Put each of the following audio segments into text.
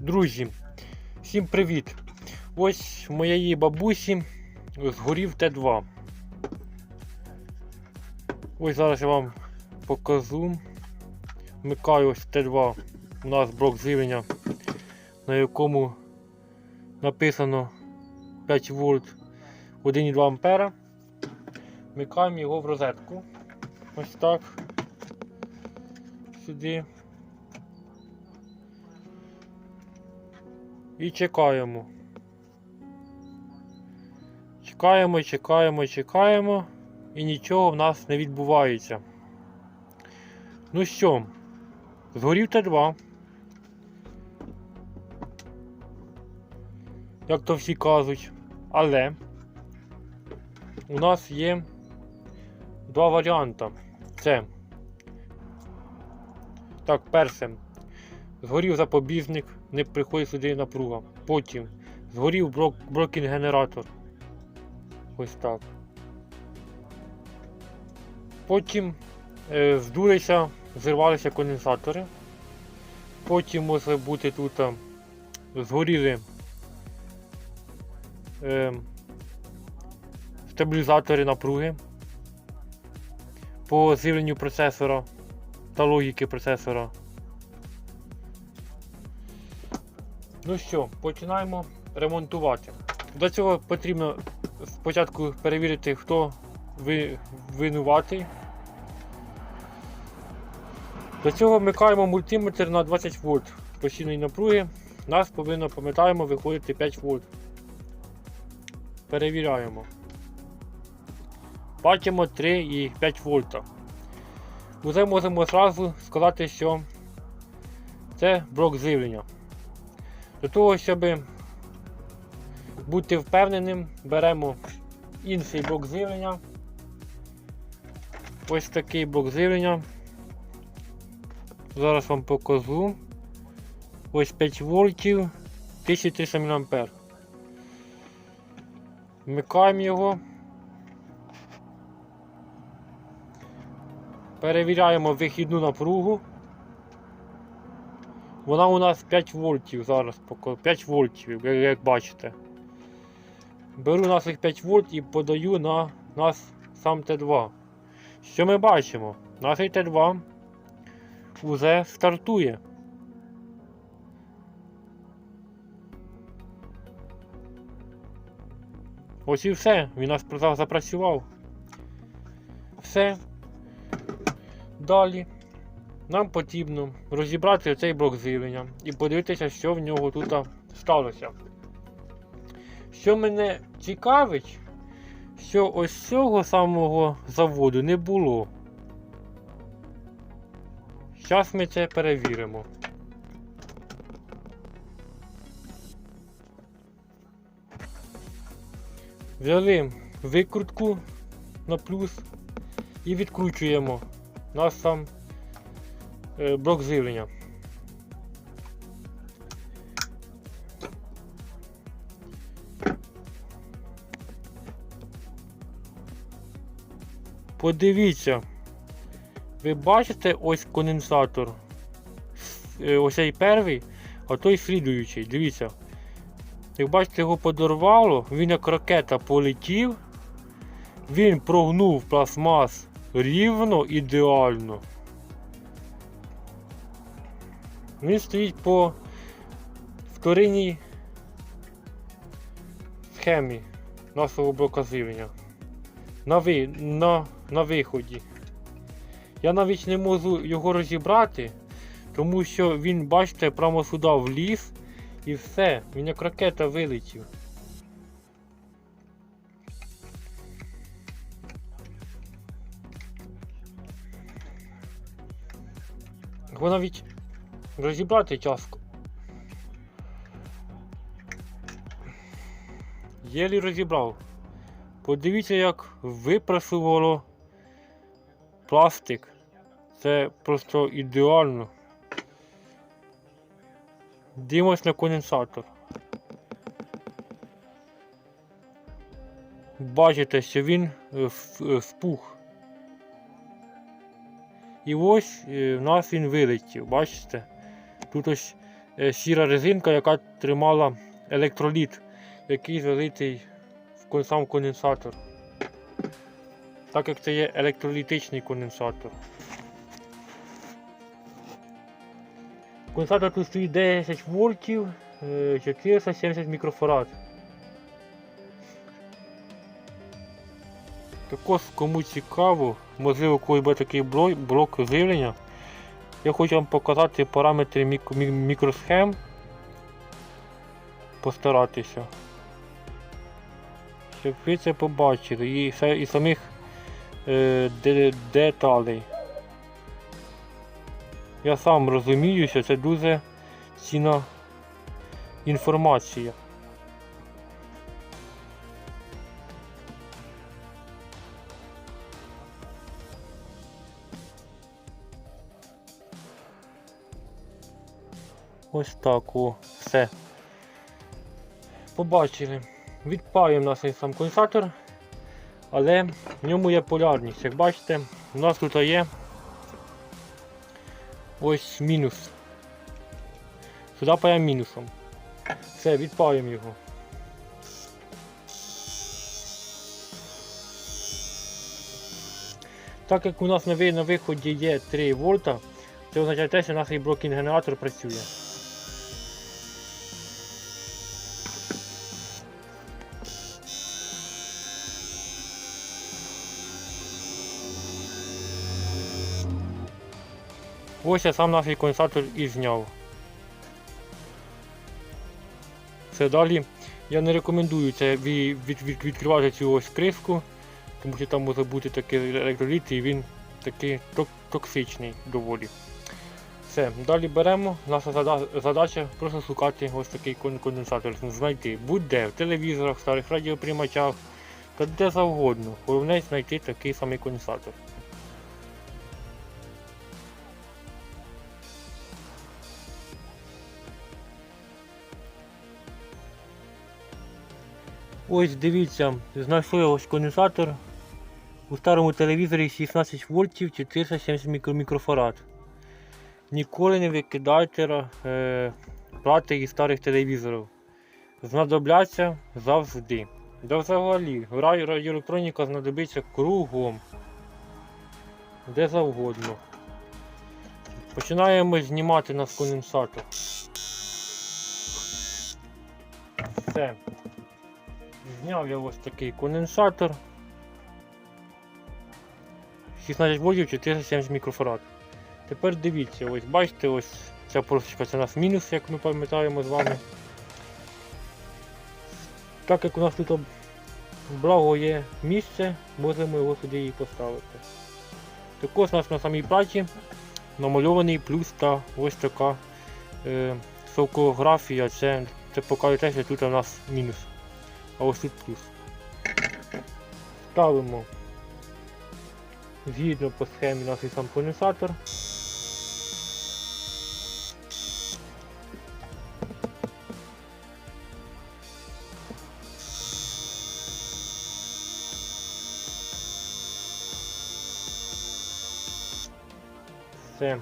Друзі, всім привіт! Ось в моєї бабусі згорів Т2. Ось зараз я вам покажу. Вмикаю ось Т2. У нас блок живлення, на якому написано 5 вольт 1,2 ампера. Вмикаємо його в розетку. Ось так. Сюди. І чекаємо. Чекаємо, чекаємо, чекаємо. І нічого в нас не відбувається. Ну що, згорів Т2. Як то всі кажуть. Але у нас є два варіанти. Це. Так, перше. Згорів запобіжник, не приходить сюди напруга. Потім згорів брок, брокінг генератор. Ось так. Потім е, здулися, зірвалися конденсатори. Потім може бути тут е, згоріли е, стабілізатори напруги по з'явленню процесора та логіки процесора. Ну що, починаємо ремонтувати. До цього потрібно спочатку перевірити, хто ви, винуватий. До цього вмикаємо мультиметр на 20 вольт постійної напруги. Нас повинно, пам'ятаємо, виходити 5 вольт. Перевіряємо. Бачимо 3,5 вольта. Уже можемо одразу сказати, що це блок живлення. Для того, щоб бути впевненим, беремо інший блок живлення. Ось такий блок живлення. Зараз вам покажу. Ось 5 вольтів 1300 мА. Вмикаємо його. Перевіряємо вихідну напругу. Вона у нас 5 вольтів зараз, 5 вольтів, як- бачите. Беру на цих 5 вольт і подаю на нас сам Т2. Що ми бачимо? Наш Т2 вже стартує. Ось і все, він нас запрацював. Все. Далі нам потрібно розібрати цей блок живлення і подивитися, що в нього тут сталося. Що мене цікавить, що ось цього самого заводу не було. Зараз ми це перевіримо. Взяли викрутку на плюс і відкручуємо наш сам блок живлення. Подивіться, ви бачите ось конденсатор. Е, Ось цей перший, а той слідуючий. Дивіться. Як бачите, його подорвало, він як ракета полетів, він прогнув пластмас рівно ідеально. Він стоїть по вторинній схемі нашого блока живлення. На, ви, на, на виході. Я навіть не можу його розібрати, тому що він, бачите, прямо сюди вліз і все, він як ракета вилетів. Його навіть розібрати тяжко. Єлі розібрав. Подивіться, як випрасувало пластик. Це просто ідеально. Дивимось на конденсатор. Бачите, що він е, е. І ось е, в нас він вилетів, бачите? Тут ось е, сіра резинка, яка тримала електроліт, який залитий в сам конденсатор. Так як це є електролітичний конденсатор. Конденсатор тут стоїть 10 вольтів, е, 470 мікрофарад. Також кому цікаво, можливо, коли буде такий блок живлення, я хочу вам показати параметри мік- мі- мікросхем. Постаратися. Щоб ви це побачили і, і самих е, де- деталей. Я сам розумію, що це дуже цінна інформація. Ось так, о, все. Побачили. Відпаємо наш сам конденсатор, але в ньому є полярність. Як бачите, у нас тут є ось мінус. Сюди паємо мінусом. Все, відпаємо його. Так як у нас на виході є 3 вольта, це означає те, що наш блокінг генератор працює. Ось я сам наш конденсатор і зняв. Це далі. Я не рекомендую це ві- від, від, відкривати цю ось кришку, тому що там може бути такий електроліт і він такий ток- токсичний доволі. Все, далі беремо. Наша задача просто шукати ось такий конденсатор, знайти будь-де, в телевізорах, старих радіоприймачах, та де завгодно. Головне знайти такий самий конденсатор. Ось дивіться, знайшли ось конденсатор. У старому телевізорі 16 вольтів 470 мікро- мікрофарад. Ніколи не викидайте е, плати із старих телевізорів. Знадобляться завжди. Да взагалі, радіоелектроніка знадобиться кругом. Де завгодно. Починаємо знімати наш конденсатор. Все. Зняв я ось такий конденсатор. 16 вольтів 470 мікрофарад. Тепер дивіться, ось бачите, ось ця полосочка це у нас мінус, як ми пам'ятаємо з вами. Так як у нас тут благо є місце, можемо його сюди і поставити. Також у нас на самій платі намальований плюс та ось така е, сокографія, це, це показує те, що тут у нас мінус. А ось тут плюс. Ставимо згідно по схемі наш сам конденсатор. Все.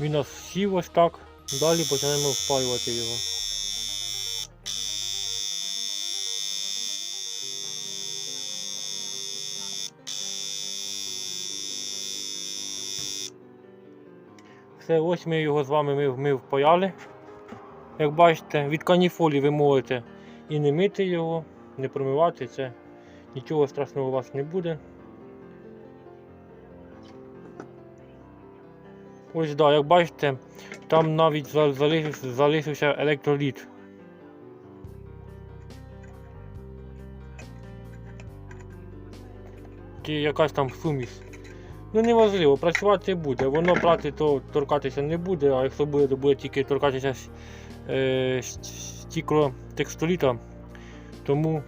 Він у нас сів ось так. Далі почнемо впаювати його. Все, ось ми його з вами ми, ми впаяли. Як бачите, від каніфолі ви можете і не мити його, не промивати, це нічого страшного у вас не буде. Ось да, як бачите, там навіть залишився, залишився електроліт. Якась там суміш. Ну неважливо, працювати буде. Воно брати то торкатися не буде, а якщо буде, то буде тільки торкатися е, стіклотекстоліта, тому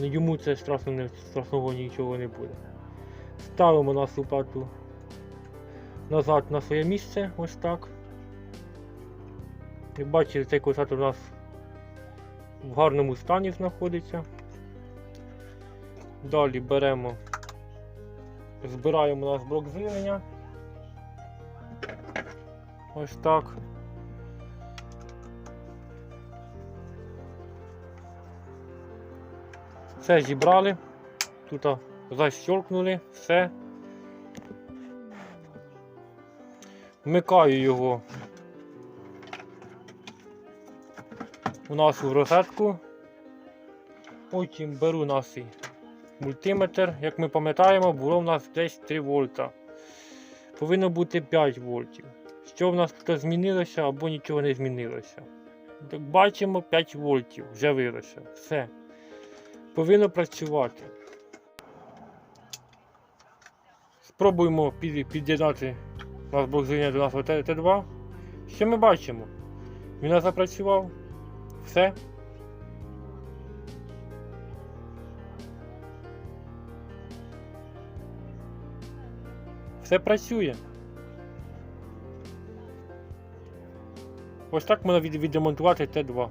йому це страшно не, страшного нічого не буде. Ставимо нашу плату назад на своє місце, ось так. Як бачите, цей косатор у нас в гарному стані знаходиться. Далі беремо збираємо наш блок живлення. Ось так. Все зібрали, тут защелкнули, все. Вмикаю його у нашу розетку. Потім беру наш мультиметр. Як ми пам'ятаємо, було в нас десь 3 вольта. Повинно бути 5 вольтів. Що в нас тут змінилося або нічого не змінилося. Як бачимо, 5 вольтів з'явилося. Все. Повинно працювати. Спробуємо під'єднати наш блок живлення до нашого Т- Т2. Що ми бачимо? Він запрацював. Все. Все працює. Ось так можна від- відремонтувати Т2.